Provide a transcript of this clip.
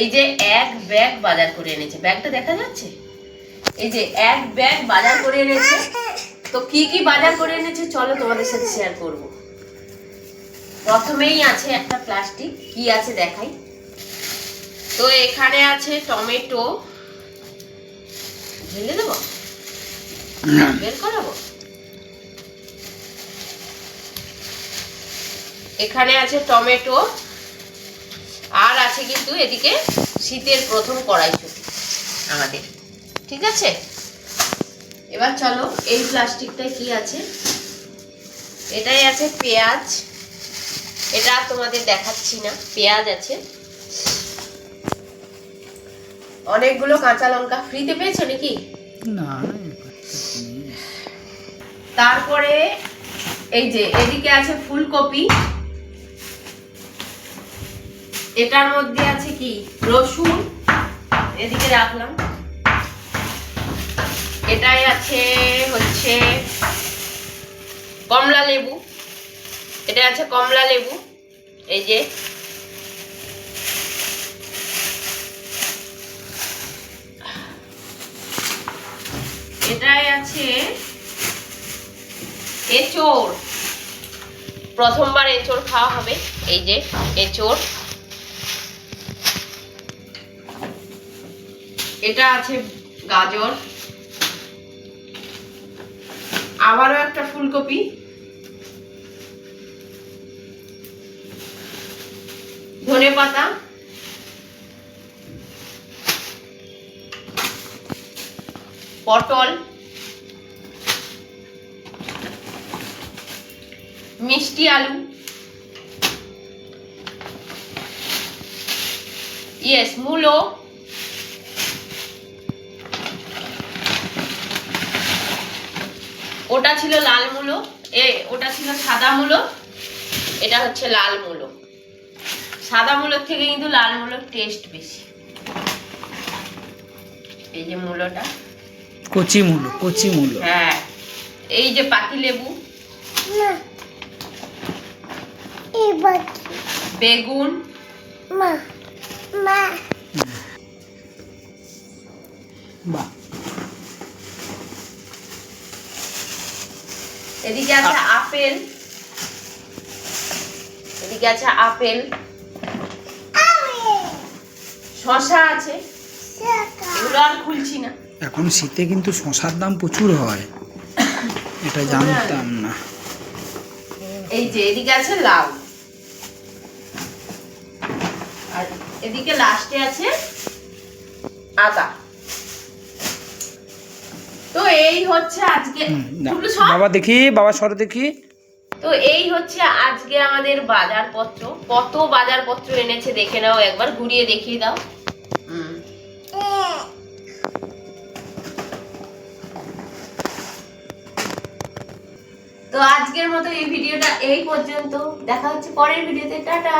এই যে এক ব্যাগ বাজার করে এনেছে। ব্যাগটা দেখা যাচ্ছে? এই যে এক ব্যাগ বাজার করে এনেছে। তো কি কি বাজার করে এনেছে চলো তোমাদের সাথে শেয়ার করব। প্রথমেই আছে একটা প্লাস্টিক কি আছে দেখাই? তো এখানে আছে টমেটো। ঢেলে দেবো? বের করাবো এখানে আছে টমেটো। আর আছে কিন্তু এদিকে শীতের প্রথম কড়াইশুটি আমাদের। ঠিক আছে? এবার চলো এই প্লাস্টিকটায় কি আছে? এটাই আছে পেঁয়াজ। এটা তোমাদের দেখাচ্ছি না পেঁয়াজ আছে। অনেকগুলো কাঁচা লঙ্কা। ফ্রিতে পেয়েছ নাকি? না তারপরে এই যে এদিকে আছে ফুলকপি। এটার মধ্যে আছে কি? রসুন। এদিকে রাখলাম। এটাই আছে হচ্ছে কমলা লেবু। এটা আছে কমলা লেবু। এই যে। এটাই আছে এঁচড়। প্রথমবার এঁচড় খাওয়া হবে। এই যে এঁচড়। এটা আছে গাজর। আবারও একটা ফুলকপি। ধনে পাতা। পটল। মিষ্টি আলু। ইয়েস মূলো। ওটা ছিল লাল মূলো এ ওটা ছিল সাদা মূলো এটা হচ্ছে লাল মূলো। সাদা মূলোর থেকে কিন্তু লাল মূলোর টেস্ট বেশি। এই যে মূলোটা। কচি মূলো কচি মূলো। হ্যাঁ এই যে পাতি লেবু। বেগুন। মা মা। বাহ। এদিকে আছে আপেল। এদিকে আছে আপেল। শশা আছে। এগুলো আর খুলছি না। এখন শীতে কিন্তু শশার দাম প্রচুর হয়। এটা জানতাম না। এই যে এদিকে আছে লাউ। আর এদিকে লাস্টে আছে আদা। তো এই হচ্ছে আজকে। বাবা দেখি বাবা সরে দেখি। তো এই হচ্ছে আজকে আমাদের বাজারপত্র। কত বাজারপত্র এনেছে দেখে নাও একবার ঘুরিয়ে দেখিয়ে দাও। তো আজকের মতো এই ভিডিওটা এই পর্যন্ত। দেখা হচ্ছে পরের ভিডিওতে টাটা।